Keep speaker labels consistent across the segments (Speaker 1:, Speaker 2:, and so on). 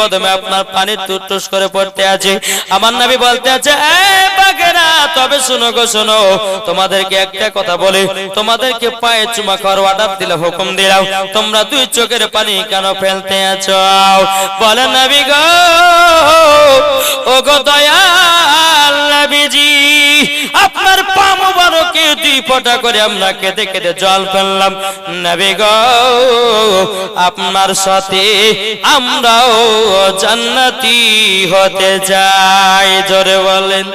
Speaker 1: কদমে আপনার পানি টুস করে পড়তে আছে। আমার নবী বলতে আছে তবে শুনো গো, শোনো। তোমাদেরকে একটা কথা বলি, তোমাদেরকে পায়ে চুমা খাওয়ার অর্ডার দিলে হুকুম দিলাম তোমরা দুই চোখের পানি কেন ফেলতে আছো? বলে নবী গো ও গো দয়াল আপনার পা মুবারকে দুই ফোঁটা করে আমরা কেঁদে কেঁদে জল ফেললাম। নবী গো, আপনার সাথে আমরাও জান্নাতি হতে যাই জোরে বলেন।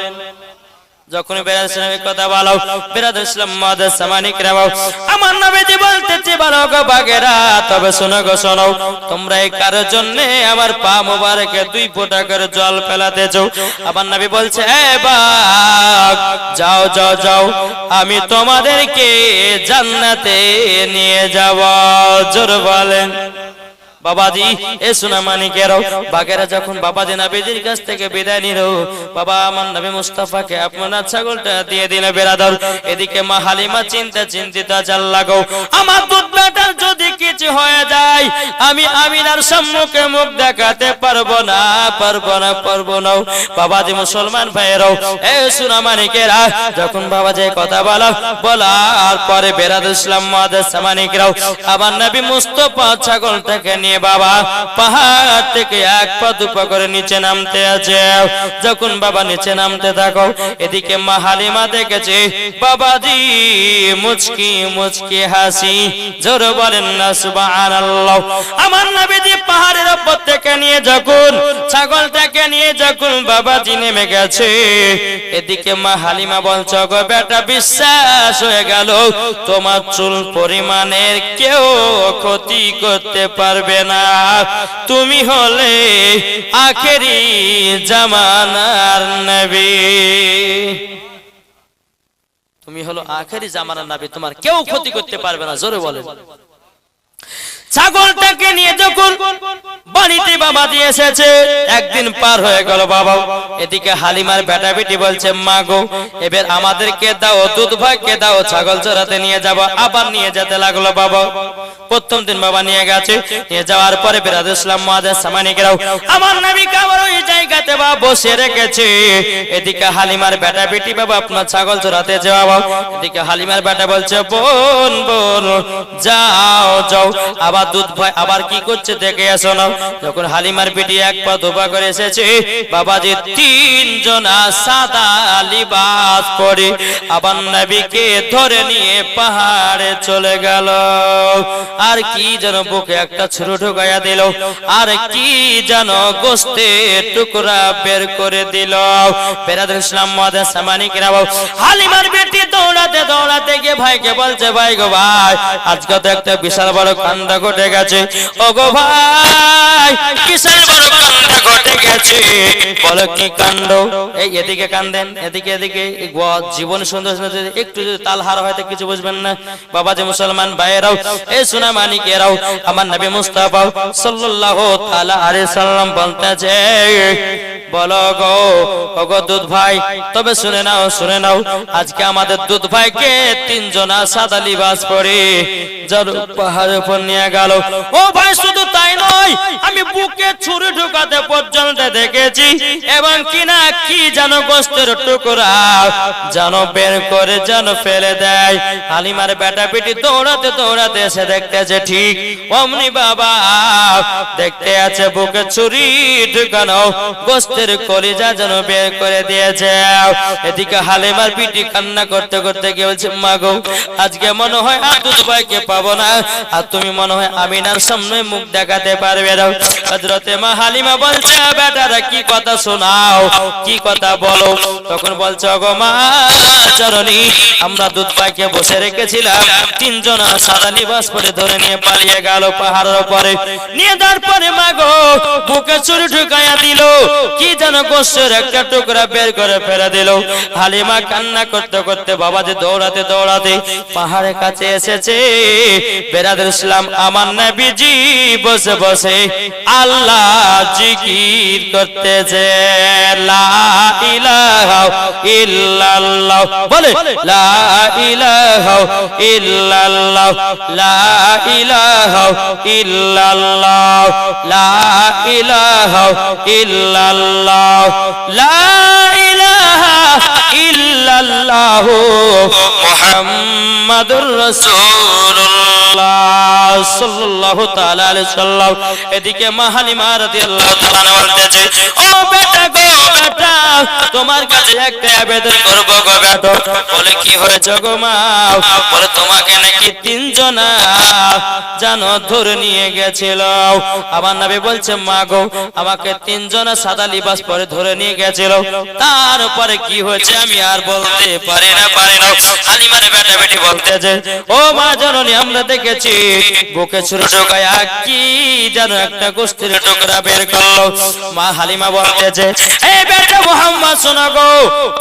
Speaker 1: যখন বেরাদ ইসলামের কথা বলো বেরাদ ইসলাম মাদার সামানিক রাও আমার নবীজি বলতেছে, বলো গো বাগেরা, তবে শোনো গো, শোনো। তোমরা এই কারোর জন্য আমার পা মোবারকে দুই ফোঁটা করে জল ফেলাতেছো আমার নবী বলছে, এ বাগ যাও যাও যাও। আমি তোমাদেরকে জান্নাতে নিয়ে যাব। জোর বলেন। বাবাজি, এ সোনা মানিকেরও বাগেরা যখন বাবাজি নাবিজির কাছ থেকে বিদায় নিল, বাবা আমার নবী মুস্তাফাকে আপনার ছাগলটা দিয়ে দিলে বেরাদর। এদিকে মা হালিমা চিন্তা চিন্তিত জাল লাগাও আমার দুধ বেটার যদি কিছু হয়ে যায়, আমি আমিনার সম্মুখে মুখ দেখাতে পারব না পারব না পারব না। বাবাজি মুসলমান ভাইয়েরাও, এ সোনা মানিকেরা, যখন বাবাজি কথা বলা, বলার পরে বেরাদ ইসলাম মাদার সামানিকরাও আবার নবী মুস্তফা ছাগলটাকে নিয়ে বাবা, পাহাড় থেকে এক পা দুপা করে নিচে নামতে আছে। যখন বাবা নিচে নামতে থাকো, এদিকে মা হালিমা দেখেছে, বাবাজি, মুচকি মুচকি হাসি, জোর বলেন না, সুবহানাল্লাহ। আমার নবীজি পাহাড়ের উপর থেকে নিয়ে যখন ছাগলটাকে নিয়ে যখন বাবাজি নেমে গেছে, এদিকে মা হালিমা বলছো গো বেটা, বিশ্বাস হয়ে গেল, তোমার চুল পরিমাণের কেউ ক্ষতি করতে পারবে না। তুমি হলে আখেরি জামানার নবী। তুমি হলো আখেরি জামানার নাবি, তোমার কেউ ক্ষতি করতে পারবে না, জোরে বলেন। ছাগলটাকে নিয়ে যখন বাড়িতে বাবা দিয়ে এসেছে, একদিন পার হয়ে গেল বাবা। এদিকে হালিমার বেটা বেটি বলছে, মা গো, এবার আমাদেরকে দাও দুধ ভাইকে দাও, ছাগল চড়াতে নিয়ে যাব। আবার নিয়ে যেতে লাগল বাবা। প্রথম দিন বাবা নিয়ে গেছে। নিয়ে যাওয়ার পরে বেরাদ ইসলাম মহাদের সামানিকেরাও আমার নবী কাবার ওই জায়গাতে বা বসে রেখেছে। এদিকে হালিমার বেটা বেটি বাবা আপনার ছাগল চড়াতে যাওয়া। এদিকে হালিমার বেটা বলছে, বোন বোন, যাও যাও। আবার দুধ ভাই আবার কি করছে দেখে আসো না যখন হালিমার বেটি এক পা দুপা করে এসেছে, বাবাজি তিনজন সাদা লিবাস পরে আবার নবীকে ধরে নিয়ে পাহাড়ে চলে গেল। আর কি যেন বুকে একটা ছোট ঢুকাইয়া দিল, আর কি যেন গোস্তে টুকরা বের করে দিল। বেরাদুল ইসলাম মাদার সামানিক রাও হালিমার বেটি দৌড়াতে দৌড়াতে ভাইকে বলছে, ভাই গো ভাই, আজকে তো একটা বিশাল বড় কাণ্ড ঘটে গেছে। ও গো ভাই, বিশাল বড় কাণ্ড ঘটে গেছে। বলো কি কাণ্ড? এই এদিকে কান্দেন, এদিকে এদিকে। জীবন সুন্দর সুন্দর একটু যদি তালহার হয়তো কিছু বুঝবেন না। বাবা যে মুসলমান, ভাইয়েরাও, এই সোনা মানিকেরাও, আমার নবী মুস্তাফা সাল্লাল্লাহু তাআলা আলাইহি সাল্লাম বলতেছে, বলো গো, ও গো দুধ ভাই, তবে শুনে নাও শুনে নাও, আজকে আমাদের দুধ ভাইকে তিনজন সাদা লিবাস পরে যার পাহাড়ের উপর নিয়ে গেল। ও ভাই, শুধু তাই নয়, আমি বুকে ছুরি ঢুকাতে পর্যন্ত দেখেছি। এবং কিনা কি যেন গোস্তের টুকরা। যেন বের করে যেন ফেলে দেয়। হালিমার বেটা পিটি দৌড়াতে দৌড়াতে এসে দেখতেছে ঠিক অমনি বাবা। দেখতে আছে বুকে ছুরি ঢুকানো। গোস্তের কলিজা যেন বের করে দিয়েছে। এদিকে হালিমার পিটি কান্না করতে করতে গিয়ে বলছে মা গো, আজকে মনে হয় দুধ ভাইকে পাবো না। আর তুমি মনে হয় আমিনার সামনে মুখ দেখাতে পারবে না। হজরতে মা হালিমা বলছে বেটারা কি কথা শোনাও? কি কথা বলো? তখন বলছে গো মা, চরণী, আমরা দুধ পাইকে বসে রেখেছিলাম। তিনজন সাদা লিবাস পরে ধরে নিয়ে পালিয়ে গেল পাহাড়ের উপরে নিয়ে তারপরে মা গো, বুকে চুরি ঢুকাইয়া দিল। কি যেন গোস্তের একটা টুকরা বের করে ফেলে দিল। হালিমা কান্না করতে করতে বাবাজি দৌড়াতে দৌড়াতে পাহাড়ের কাছে এসেছে। বেরাদের ইসলাম আমার নবীজি, বসে বসে আল্লাহ জিকির করতেছে লা ইলাহা ইল্লাল্লাহ। বলে লা ইলাহা ইল্লাল্লাহ লা সাল্লাল্লাহু তাআলা আলাইহি সাল্লাম এদিকে মাহালিমা রাদিয়াল্লাহু তাআলা বলতেছে ও বেটা গো বেটা তোমার কাছে একটা আবেদন করব গো বেটা। বলে কি হয়েছে গো মা? বলে তোমাকে নাকি তিনজন জানো ধরে নিয়ে গেছিল। আমার নবী বলছে মা গো আমাকে তিনজন সাদা লিবাস পরে ধরে নিয়ে গেছিল। তারপরে কি হয়েছে আমি আর বলতে পারি না। পারি না হালিমার বেটা বেটি বলতেছে ও মা জননী আমরা দেখেছি বুকে ঢোকায়া কি যেন একটা টুকরা বের করল। মা হালিমা বলতেছে এই বেটা মোহাম্মদ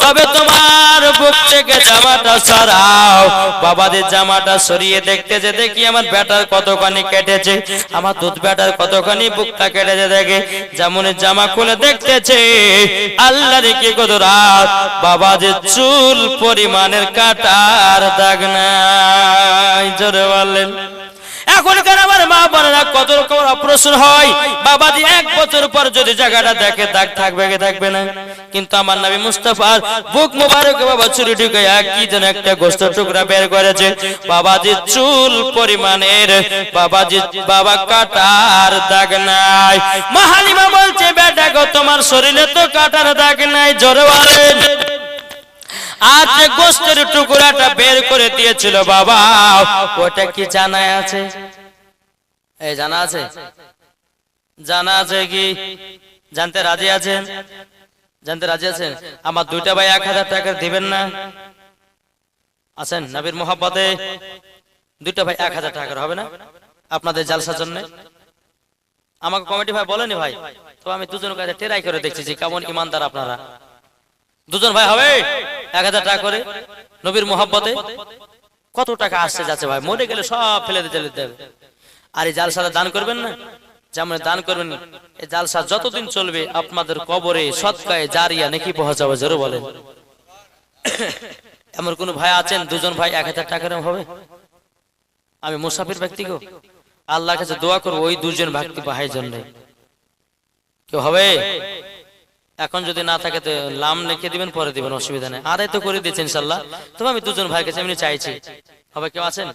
Speaker 1: তবে তোমার বুক থেকে জামাটা সরাও। বাবাদের জামাটা সরিয়ে দেখতে যে দেখি আমার কতখানি কেটেছে? আমার দুধ বেটার কতখানি বুকটা কেটেছে দেখে। যেমন জামা খুলে দেখতেছে আল্লাহ রেখে কত রাত বাবা যে চুল পরিমাণের কাটার দাগ জোরে বললেন এখনকার আমার মা বোনেরা কত রকম অপারেশন হয়। বাবাজি এক বছর পর যদি জায়গাটা দেখে, দাগ থাকবে কি থাকবে না? কিন্তু আমার নবী মুস্তাফার বুক মোবারক বাবা চুরি ঢুকে কি যেন একটা গোস্ত টুকরা বের করেছে। বাবাজি চুল পরিমাণের, বাবাজি বাবা কাটার দাগ নাই। মাহালিমা বলছে, বেটা গো, তোমার শরীরে তো কাটার দাগ নাই, জোরে আজ যে টুকরাটা বের করে দিয়েছিল বাবা, ওটা কি জানা আছে? এই জানা আছে? জানা আছে কি? জানতে রাজি আছেন? জানতে রাজি আছেন? আমার দুইটা ভাই এক হাজার টাকা দিবেন না? আছেন নবীর মোহাব্বতে? দুইটা ভাই এক হাজার টাকার হবে না? আপনাদের জালসার জন্য? আমাকে কমিটি ভাই বলেনি ভাই? তো আমি দুজনের কাছে টেরাই করে দেখছি যে কেমন ইমানদার আপনারা। দুজন ভাই হবে? এক হাজার টাকা করে নবীর মোহাব্বতে কত টাকা আসছে যাচ্ছে ভাই? মরে গেলে সব ফেলে দিতে দেবে আর এই জালসাটা দান করবেন না? যেমন দান করবেন এই জালসা যতদিন চলবে, আপনাদের কবরে সৎকায় জারিয়া নাকি পৌঁছাবে, জোরে বলেন। এমন কোন ভাই আছেন? দুজন ভাই এক হাজার টাকার হবে? আমি মুসাফির ব্যক্তি গো। আল্লাহ কাছে দোয়া করব, ওই দুজন ব্যক্তি ভাইয়ের জন্য। কেউ হবে? এখন যদি না থাকে তো লাম লিখে দিবেন, পরে দিবেন, অসুবিধা নেই। আদায় তো করে দিয়েছেন ইনশাল্লাহ তবে আমি দুজন ভাইয়ের কাছে এমনি চাইছি। হবে কেউ আছেন?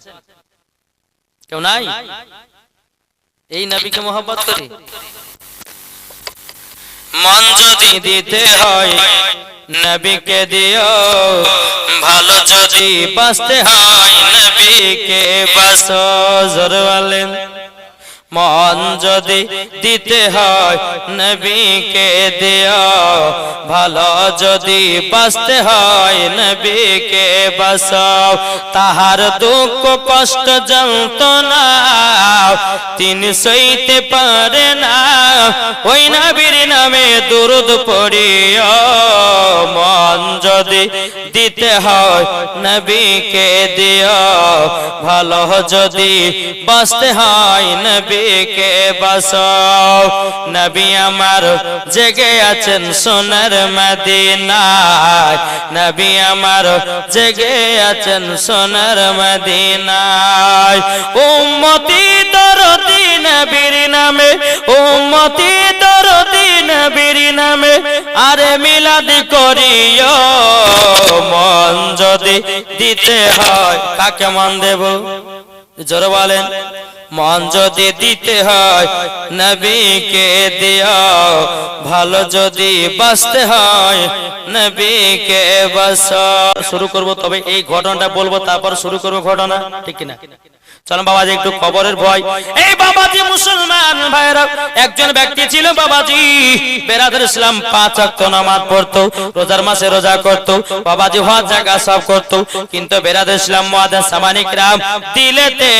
Speaker 1: কেউ নাই? এই নবীকে মোহাম্মত করি। মন যদি দিতে হয়, নবীকে দিও। ভালো যদি বাঁচতে হয়, নবীকে বাসো জোর মন যদি দিতে হয়, নবীকে দিও ভালো যদি বাঁচতে হয়, নবীকে বাসাও তাহার দুঃখ, কষ্ট, যন্ত্রণা তিনি সইতে পারে না। ওই নবীর নামে দুরুদ পড়িও। মন যদি দিতে হয়, নবীকে দিও। ভালো যদি বাঁচতে হয় নবীকে বাসাও। নবী আমার জেগে আছেন সোনার মদিনায়। নবী আমার জেগে আছেন সোনার মদিনায়। উম্মতি দরদি নবীর নামে, উম্মতি দরদি নবীর নামে আরে মিলাদি করিও। মন যদি দিতে হয়, কাকে মন দেব? জোর বলেন। মন যদি দিতে হয়, নবীকে দিও ভালো যদি বাঁচতে হয়, নবীকে বাস শুরু করব, তবে এই ঘটনাটা বলব, তারপর শুরু করব ঘটনা, ঠিক কিনা? চলুন বাবাজি, একটু খবরের ভয়। এই বাবাজি মুসলমান ভাইরা একজন ব্যক্তি ছিল বাবাজি, বেরাদের ইসলাম পাঁচ ওয়াক্ত নামাজ পড়তো, রোজার মাসে রোজা করত, বাবাজি হজ জায়গা সব করত, কিন্তু বেরাদের ইসলাম মুয়াজ্জিন সামানিক রাম দিলেতে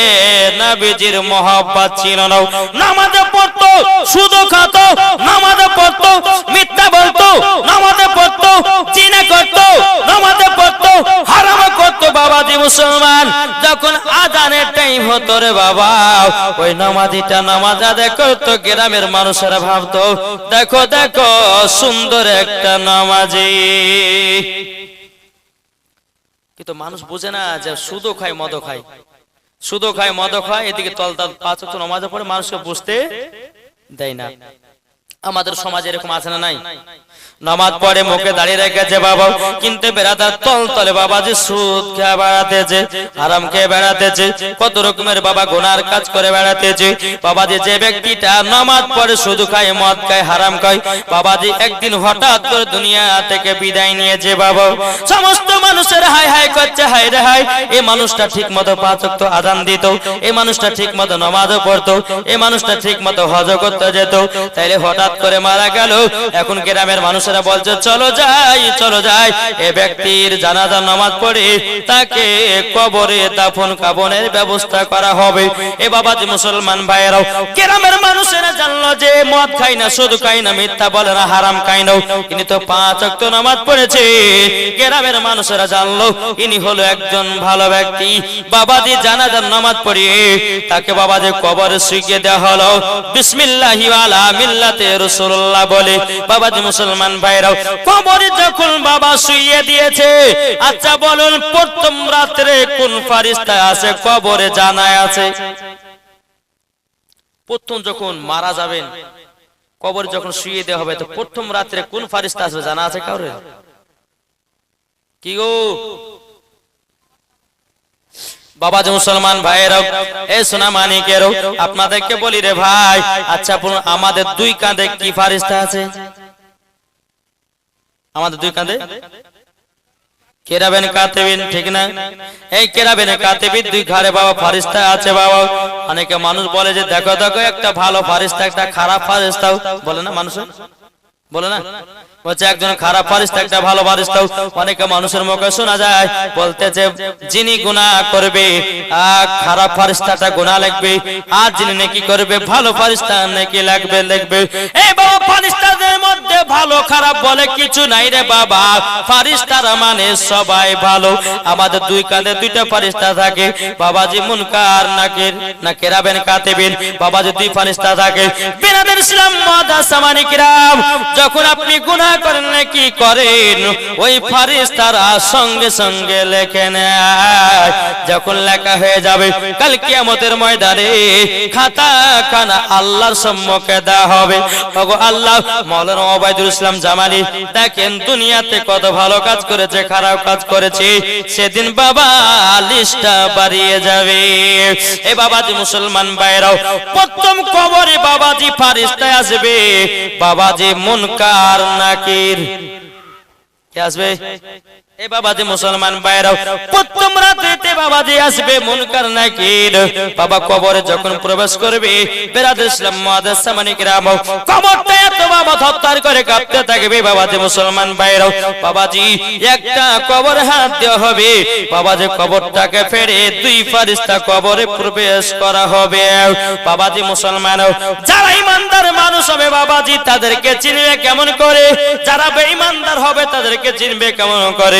Speaker 1: নবীজির mohabbat ছিল না। নামাজ পড়তো শুধু খাতো, নামাজ পড়তো, মিথ্যা বলতো, নামাজ পড়তো, জিনা করতো, নামাজ পড়তো, হারাম করতো বাবাজি মুসলমান। যখন আজানের টাইম হতো রে বাবা। ওই নামাজিটা নামাজ আদায় করতো গ্রামের মানুষেরা ভাবতো, দেখো দেখো, সুন্দর একটা নামাজি। কিন্তু মানুষ বুঝে না যে সুদও খায় মদ খায়। সুদও খায় মদ খায়, এদিকে তলতাল পাঁচ পড়ে মানুষকে বুঝতে দেয় না। আমাদের সমাজে এরকম আছে না নাই? নামাজ পড়ে মুখে দাঁড়িয়ে রেখেছে বাবা, কিন্তু বেড়াতার তল তলে বাবা যে সুদ খেয়ে বেড়াতেছে আরাম খেয়ে বেড়াতেছে, কত রকমের বাবা গোনার কাজ করে বেড়াতেছে। বাবা যে যে ব্যক্তিটা নামাজ পড়ে শুধু খায়, মদ খায়, হারাম খায়, বাবা যে একদিন হঠাৎ করে দুনিয়া থেকে বিদায় নিয়েছে বাবা। সমস্ত মানুষের হাই হাই করছে হাই রে হাই এই মানুষটা ঠিক মতো পাঁচ ওয়াক্ত আদান দিত এই মানুষটা ঠিক মতো নামাজও পড়তো এই মানুষটা ঠিক মতো হজ করতে যেত। তাইলে হঠাৎ করে মারা গেল। এখন গ্রামের মানুষেরা বলছে, চলো যাই চলো যাই। এ ব্যক্তির জানাজা নামাজ পড়ে তাকে কবরে দাফন কাবনের ব্যবস্থা করা হবে। এ বাবা যে মুসলমান ভাইয়েরাও, গ্রামের মানুষেরা জানলো যে মদ খাই না, শুধু খাই না, মিথ্যা বলে না, হারাম খাই না। ইনি তো পাঁচ অক্ত নামাজ পড়েছে। গ্রামের মানুষেরা জানলো, ইনি হলো একজন ভালো ব্যক্তি। বাবা বাবাজি জানাজার নামাজ পড়িয়ে তাকে বাবা বাবাজি কবরে শুইয়ে দেওয়া হলো, বিসমিল্লাহি আলা মিল্লাতে রাসূলুল্লাহ বলে, বাবাজি মুসলমান ভাইরাও কবরে যখন বাবা শুইয়ে দিয়েছে আচ্ছা বলুন, প্রথম রাত্রে কোন ফারিস্তা আছে, কবরে জানায় আছে? প্রথম যখন মারা যাবেন, কবর যখন শুয়ে দেওয়া হবে, তো প্রথম রাত্রে কোন ফারিস্তা আসবে, জানা আছে কাউরে কি গো? বাবা যে মুসলমান ভাইয়েরাও, এ সোনা মানিকেরও, আপনাদেরকে বলি রে ভাই আচ্ছা আমাদের দুই কাঁধে কি ফারিস্তা আছে? আমাদের দুই কাঁধে? কেরাবেন ঠিক না? এই দুই বাবা ফারিস্তা আছে বাবা। অনেকে মানুষ বলে যে, দেখো দেখো, একটা ভালো ফারিস্তা, একটা খারাপ ফারিস্তাও। বলে না মানুষ বলে না? বলছে, একজন খারাপ ফারিস্তা একটা ভালো ফারিস্তাও অনেকে মানুষের মুখে শোনা যায়, বলতেছে, যিনি গুনাহ করবে, আর খারাপ ফারিস্তাটা গুনাহ লাগবে আর যিনি নেকি করবে, ভালো ফারিস্তা নেকি লাগবে লাগবে এই বাবা ফারিস্তাদের মধ্যে ভালো খারাপ বলে কিছু নাই রে বাবা। ফারিস্তারা মানে সবাই ভালো। আমাদের দুই কাঁধে দুইটা ফারিস্তা থাকে। বাবাজি মুনকার, নাকির না কেরাবেন কাতেবিন। বাবাজি দুই ফারিস্তা থাকে। বিনাদের ইসলাম মাদা সামানি কিরাম যখন আপনি গুনাহ করেন নাকি করেন? ওই ফারিস্তারা সঙ্গে সঙ্গে লেখে নেয়। যখন লেখা হয়ে যাবে, কাল কিয়ামতের ময়দানে খাতা খানা আল্লাহর সম্মুখে দেওয়া হবে। ওগো আল্লাহ মাওলানা ওবায়দুল ইসলাম জামালি, দেখেন দুনিয়াতে কত ভালো কাজ করেছে, খারাপ কাজ করেছে। সেদিন বাবা লিস্টটা বাড়িয়ে যাবে। এ বাবাজি মুসলমান ভাইরাও, প্রথম কবরে বাবাজি ফারিস্তায় আসবে। বাবাজি মুনকার নাকির কে আসবে এ বাবাজি মুসলমান ভাইরাও, প্রথম রাত্রিতে বাবাজি আসবে, মুনকার নাকির। বাবা কবরে যখন প্রবেশ করবে ইসলাম কিরাম কবরটা এত বাবা করে কাঁপতে থাকবে বাবাজি মুসলমান ভাইরাও। বাবাজি, একটা কবর হাত দেওয়া হবে। বাবাজি কবরটাকে ফেরে দুই ফারিস্তা কবরে প্রবেশ করা হবে। মুসলমান যারা ইমানদার মানুষ হবে বাবাজি, তাদেরকে চিনবে কেমন করে? যারা বেঈমানদার হবে, তাদেরকে চিনবে কেমন করে?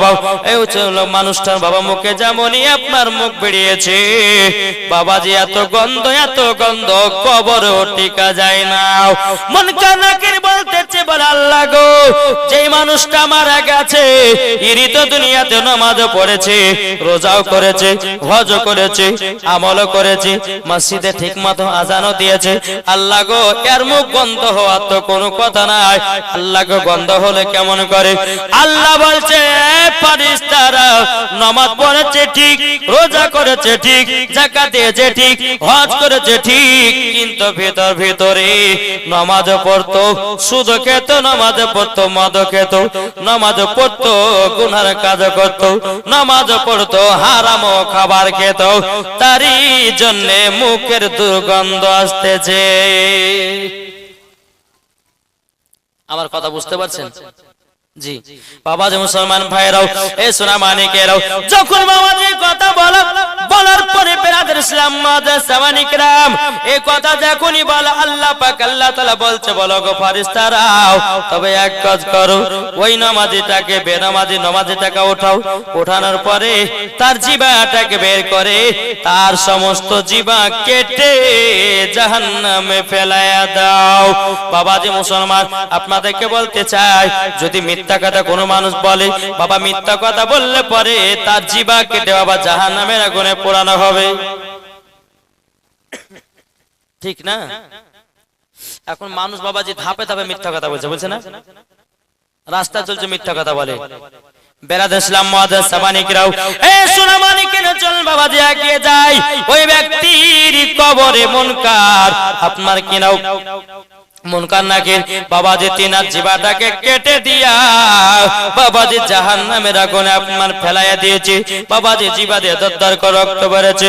Speaker 1: এই হচ্ছে মানুষটার বাবা মুখে যেমনই আপনার মুখ বেরিয়েছে, বাবাজি এত গন্ধ এত গন্ধ কবর টিকা যায় না। মন কান্নাকে বলতেছে, বল আল্লাহ গো, যেই মানুষটা মারা গেছে, ইনি তো দুনিয়াতে নামাজ পড়েছে, রোজাও করেছে, হজ করেছে, আমলও করেছে, মসজিদে ঠিক মতো আজানও দিয়েছে। আল্লাহ গো, এর মুখ গন্ধ হওয়ার তো কোনো কথা নাই। আল্লাহ গো, গন্ধ হলে কেমন করে? আল্লাহ বলছে ফারিস্তারা নামাজ পড়েছে ঠিক, রোজা করেছে ঠিক, জাকাত দিয়েছে ঠিক, হজ করেছে ঠিক। কিন্তু পড়তো সুদ খেত মদ খেত গুনার কাজ করত, নামাজ পড়তো, হারাম খাবার খেত। তারই জন্যে মুখের দুর্গন্ধ আসতেছে। আমার কথা বুঝতে পারছেন? জি। বাবা যে মুসলমান ভাইরাও এ সোনা মানিকেরাও যখন বাবাজি কথা বলা বলার পরে বেরাদের ইসলাম মাদার সামানিকরাম এই কথা যখনই বলা আল্লাহ পাক আল্লাহ তাআলা বলছে বলো গো ফেরেশতারাও তবে এক কাজ করো ওই নামাজিটাকে বেনামাজি নামাজিটাকে ওঠাও। ওঠানোর পরে তার জিবাটাকে বের করে তার সমস্ত জিবা কেটে জাহান্নামে ফেলায়া দাও। বাবাজি মুসলমান আপনাদেরকে বলতে চাই যদি মিথ্যা কথা কোনো মানুষ বলে। বাবা মিথ্যা কথা বললে পরে তার জিবা কেটে বাবা জাহান্নামের আগুনে পোড়ানো হবে। ঠিক না? এখন মানুষ বাবাজি ধাপে ধাপে মিথ্যা কথা বলছে বলছে না? রাস্তা চলছে মিথ্যা কথা বলে। বাবা যে আপনার কিনাও মুনকার নাকির বাবা যে তিনার জিবাটাকে কেটে দিয়া বাবা যে জাহান নামের আগুনে আপনার ফেলাইয়া দিয়েছে। দিয়ে করে রক্ত বেড়েছে।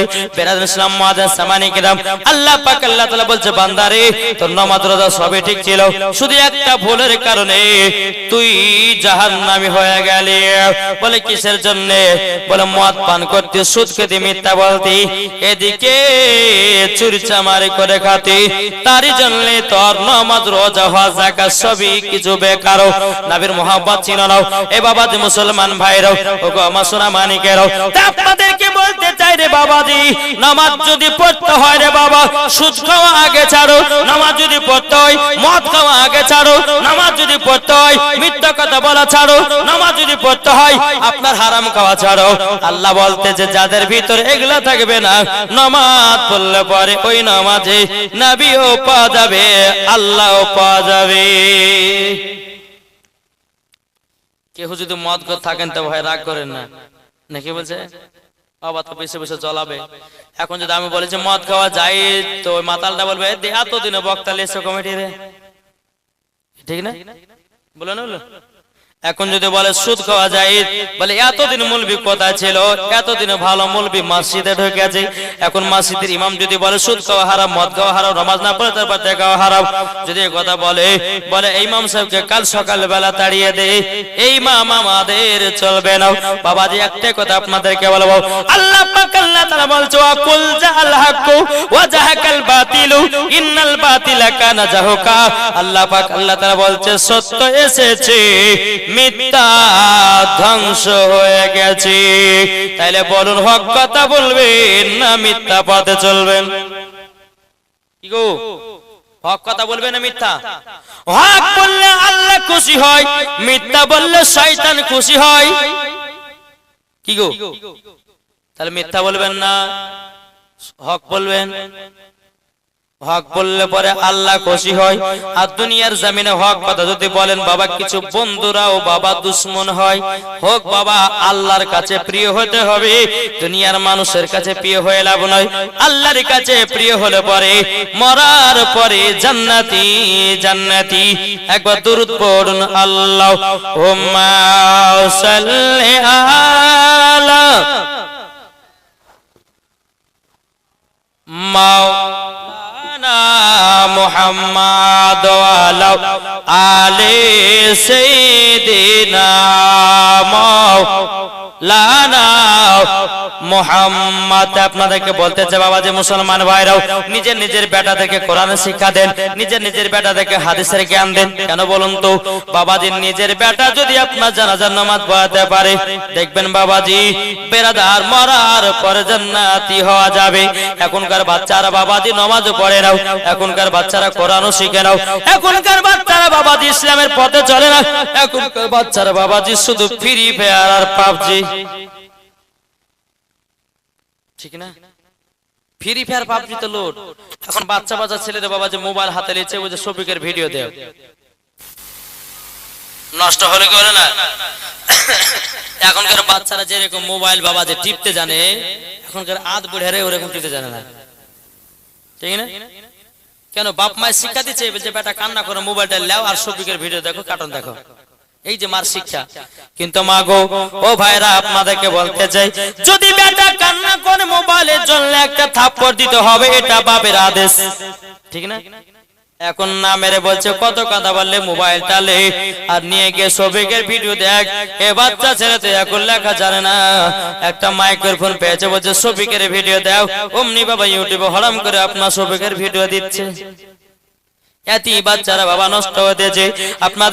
Speaker 1: ইসলাম মহাদাস সামানিকরাম আল্লাহ পাক, আল্লাহ বলছে, বান্দারে, তোর রোজা সবই ঠিক ছিল। শুধু একটা ভুলের কারণে তুই জাহান্নামী হয়ে গেলি। বলে, কিসের জন্য? বলে, মদ পান করতে সুদ খেতে মিথ্যা বলতি। এদিকে চুরি চামারি করে খাতি। তারই জন্য তোর রোজা হওয়া জাকাত সবই কিছু বেকার নবীর মোহাম্মদ ছিল না। এ বাবা যে মুসলমান ভাইরাও ও গো আমার সোনা মানিকেরাও। তা আপনাদেরকে বলতে চাই রে বাবাজি, নামাজ যদি পড়তে হয় রে বাবা, সুদ খাওয়া আগে ছাড়ো, নামাজ যদি পড়তে হয়, মদ খাওয়া আগে ছাড়ো, নামাজ যদি পড়তে হয়, মিথ্যা কথা বলা ছাড়ো, নামাজ যদি পড়তে হয়, আপনার হারাম খাওয়া ছাড়ো। আল্লাহ বলতে যে যাদের ভিতরে এগুলা থাকবে না, নামাজ পড়লে পরে ওই নামাজে নবীও পাওয়া যাবে। আল্লাহও পাওয়া যাবে কেউ যদি মদ করে থাকেন তো ভাই রাগ করেন না। নাকি বলছে? বাবা তো বসে বসে চলাবে এখন যদি আমি বলি যে মদ খাওয়া যায় তো ওই মাতালটা বলবে "এ, এতদিনে বক্তা লেসো কমিটি রে ঠিক না? বলে না বলো? এখন যদি বলে সুদ খাওয়া যায়, বলে এতদিন মুলবি কোথায় ছিল? এতদিন ভালো মুলবি মসজিদে ঢুকেছে। এখন মসজিদের ইমাম যদি বলে সুদ খাওয়া হারাম, মদ খাওয়া হারাম, নামাজ না পড়ে তারপর দেখাওয়া হারাম। যদি কথা বলে বলে এই ইমাম সাহেবকে কাল সকাল বেলা তাড়িয়ে দে, এই ইমাম আমাদের চলবে না। বাবাজি একটাই কথা আপনাদেরকে বলব, আল্লাহ পাক আল্লাহ তাআলা বলছে, ওয়া কুল জাআল হাক্কু ওয়া জাহাকাল বাতিলু, ইন্নাল বাতিলা কানা জাহুকা। আল্লাহ পাক আল্লাহ তাআলা বলছে, সত্য এসেছে। মিথ্যা ধ্বংস হয়ে গেছে। বলুন, হক কথা বলবেন না মিথ্যা পথে চলবেন? বলবে না মিথ্যা? হক বললে আল্লাহ খুশি হয়, মিথ্যা বললে খুশি হয়। তাহলে মিথ্যা বলবেন না, হক বলবেন? হক বললে পরে আল্লাহ খুশি হয়। আর দুনিয়ার জামিনে হক কথা যদি বলেন, বাবা, কিছু বন্ধুরাও বাবা দুশ্মন হয়। হোক বাবা, আল্লাহর কাছে প্রিয় হতে হবে। দুনিয়ার মানুষের কাছে প্রিয় হয়ে লাভ নয়। আল্লাহর কাছে প্রিয় হলে পরে মরার পরে জান্নাতি জান্নাতি। একবার দুরুদ পড়ুন, আল্লাহ, হুম্মা সাল্লি আলা মুহাম্মদ আপনাদেরকে বলতে চাই বাবা যে মুসলমান ভাইরাও, নিজের নিজের বেটাদেরকে কোরআনের শিক্ষা দেন, নিজের নিজের বেটাদেরকে হাদিসের জ্ঞান দেন। কেন বলুন তো? বাবাজি নিজের বেটা যদি আপনার জানাজার নামাজ পড়াতে পারে, দেখবেন বাবাজি বেরাদার মরার পরে জান্নাতি হওয়া যাবে। এখনকার বাচ্চারা বাবাজি নামাজ পড়ে নাও, এখনকার বাচ্চারা কোরআনও শিখে নাও। এখনকার বাচ্চারা বাবাজি ইসলামের পথে চলে না। এখনকার বাচ্চারা বাবাজি শুধু ফ্রি ফায়ার আর পাবজি। ঠিক না? ফ্রি ফায়ার পাবজি তো লোড এখন বাচ্চা বাচ্চা ছেলেদের বাবা যে মোবাইল হাতে লিয়েছে ওই যে শফিকের ভিডিও দেয় নষ্ট হলে কি হলো না? এখনকার বাচ্চারা যেরকম মোবাইল বাবা যে টিপতে জানে, এখনকার আধ বুড়ে ওরকম টিপতে জানে না। ঠিক না? কেন বাপ মায়ের শিক্ষা দিচ্ছে যে বেটা কান্না করো মোবাইলটা লেও আর সবিকের ভিডিও দেখো কার্টুন দেখো। এই যে মার শিক্ষা। কিন্তু মা গো, ও ভাইরা আপনাদেরকে বলতে চাই, যদি বেটা কান্না করে মোবাইলের জন্য একটা থাপ্পড় দিতে হবে, এটা বাপের আদেশ। ঠিক না? এখন না মেরে বলছে, কত কথা বললে মোবাইলটা লে আর নিয়ে গিয়ে সবিকের ভিডিও দেখ, এ বাচ্চা ছেলে তো এখন লেখা জানে না। একটা মাইক্রোফোন পেয়েছে, বলছে সবিকের ভিডিও দাও। অমনি বাবা ইউটিউবে হরাম করে আপনার সবিকের ভিডিও দিচ্ছে। এতই বাচ্চারা বাবা নষ্ট হতেছে আপনাদের